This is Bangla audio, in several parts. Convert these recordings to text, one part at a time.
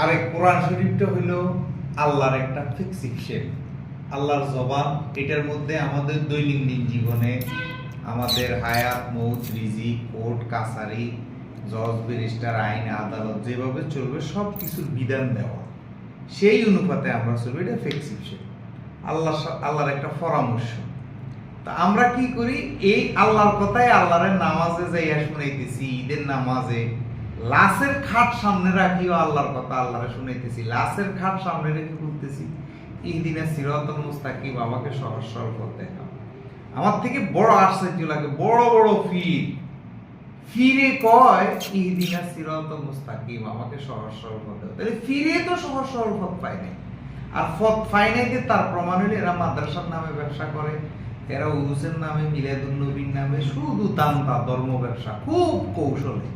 আর এই কোরআন শরীফটা হইল আল্লাহর একটা ফিক্সিকশন আল্লাহর জবান, এটার মধ্যে আমাদের দৈনন্দিন জীবনে আমাদের হায়াত, মৌত রিজি কোর্ট, কাছারি, জজ, ব্যারিস্টার, আইন, আদালত যেভাবে চলবে সব কিছুর বিধান দেওয়া। সেই অনুপাতে আমরা চলবো, এটা ফিক্সিকশন আল্লাহ আল্লাহর একটা পরামর্শ। তা আমরা কি করি? এই আল্লাহর কথাই আল্লাহরের নামাজে যাইয়া শুনাইতেছি, ঈদের নামাজে। লাশের খাট সামনে রাখিও আল্লাহর কথা, আল্লাহরে শুনাইতেছি। লাশের খাট সামনে রেখে বলতেছি ইহদিনে আমাকে সহজ সরল আমার থেকে বড় লাগে, বড় বড় ফির। ফিরে কয় আমাকে সরল তাহলে ফিরে তো সহজ সরল পথ পায় নাই। আর পথ পায় নাই যে তার প্রমাণ হলে এরা মাদ্রাসার নামে ব্যবসা করে, এরা উরুসের নামে মিলাদুল নবীর নামে শুধু দান্তা ধর্ম ব্যবসা, খুব কৌশলে।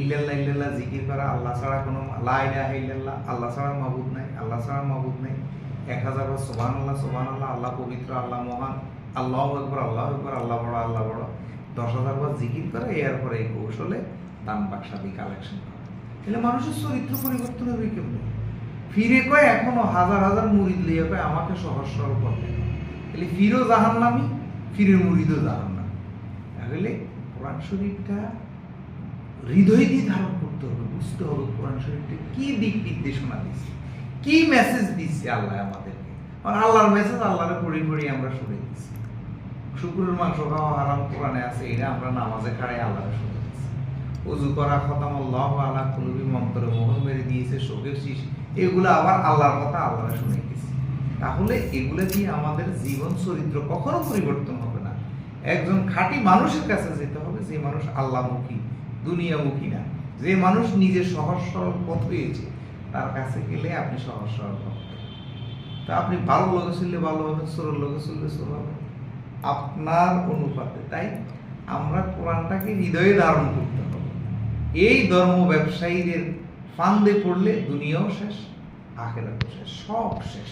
ইল্লাল্লাহ ইল্লাল্লাহ জিকির করা, আল্লাহ ছাড়া কোনো লা ইলাহা ইল্লাল্লাহ, আল্লাহ ছাড়া মাবুদ নাই, আল্লাহ ছাড়া মাবুদ নাই। এক হাজার বার সোবান আল্লাহ সোবান আল্লাহ আল্লাহ পবিত্র, আল্লাহ মহান, আল্লাহ একবার আল্লাহ একবার আল্লাহ বড় আল্লাহ বড়। দশ হাজার বার জিকির করে এরপরে এই কৌশলে দান বাক্সাদি কালেকশন করা। তাহলে মানুষের চরিত্র পরিবর্তন হবে কেমন? ফিরে কয়, এখনও হাজার হাজার মুরিদ লিয়ে কয়, আমাকে সহজ সরল করতে তাহলে ফিরও জাহান্নামি, ফিরের মুরিদও জাহান্নামি। তাহলে কোরআন শরীফটা হৃদয় দিয়ে ধারণ করতে হবে, বুঝতে হবে কোরআন শরীফটা কি দিক নির্দেশনা দিচ্ছে কি মেসেজ দিচ্ছে আল্লাহ আমাদেরকে। আর আল্লাহর মেসেজ আল্লাহরে পড়ি পড়ি আমরা শুনে দিচ্ছি শুকুরের মাংস খাওয়া হারাম কোরআনে আছে, এটা আমরা নামাজে খাড়াই আল্লাহরে শুনে দিচ্ছি অজু করা খতাম, আল্লাহ আল্লাহ কুলুবি মন্তরে মোহর মেরে দিয়েছে, শোকের শীষ, এগুলো আবার আল্লাহর কথা আল্লাহরে শুনে গেছি তাহলে এগুলো দিয়ে আমাদের জীবন চরিত্র কখনো পরিবর্তন হবে না। একজন খাঁটি মানুষের কাছে যেতে হবে, যে মানুষ আল্লাহমুখী। দুনিয়ামুখী না। যে মানুষ নিজের সহজ সরল পথ পেয়েছে, তার কাছে গেলে আপনি সহজ সরল। তা আপনি ভালো লোকে চললে ভালো হবে, সরল লোকে চললে সরল হবে। আপনার অনুপাতে তাই আমরা কোরআনটাকে হৃদয়ে ধারণ করতে হবে। এই ধর্ম ব্যবসায়ীদের ফান্দে পড়লে দুনিয়াও শেষ, আখেরাতও শেষ, সব শেষ।